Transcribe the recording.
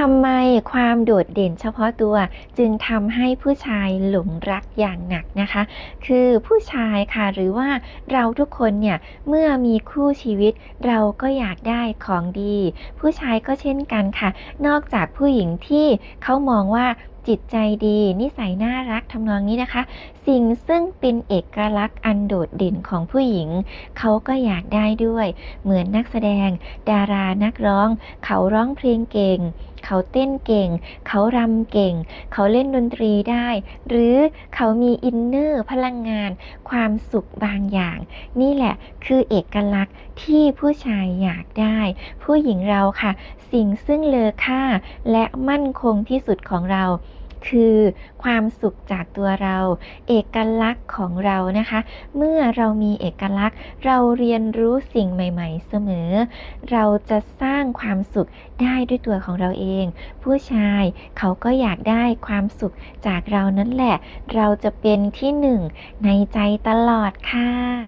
ทำไมความโดดเด่นเฉพาะตัวจึงทำให้ผู้ชายหลงรักอย่างหนักนะคะ คือผู้ชายค่ะหรือว่าเราทุกคนเนี่ยเมื่อมีคู่ชีวิตเราก็อยากได้ของดี ผู้ชายก็เช่นกันค่ะ นอกจากผู้หญิงที่เขามองว่าจิตใจดี นิสัยน่ารักทำนองนี้นะคะ สิ่งซึ่งเป็นเอกลักษณ์อันโดดเด่นของผู้หญิง เขาก็อยากได้ด้วย เหมือนนักแสดง ดารานักร้อง เขาร้องเพลงเก่ง เขาเต้นเก่ง เขารำเก่ง เขาเล่นดนตรีได้ หรือเขามีอินเนอร์พลังงาน ความสุขบางอย่าง นี่แหละคือเอกลักษณ์ที่ผู้ชายอยากได้ ผู้หญิงเราค่ะ สิ่งซึ่งเลอค่าและมั่นคงที่สุดของเรา คือความสุขจากตัวเรา เอกลักษณ์ของเรานะคะ เมื่อเรามีเอกลักษณ์ เราเรียนรู้สิ่งใหม่ ๆ เสมอ เราจะสร้างความสุขได้ด้วยตัวของเราเอง ผู้ชายเขาก็อยากได้ความสุขจากเรานั่นแหละ เราจะเป็นที่หนึ่งในใจตลอดค่ะ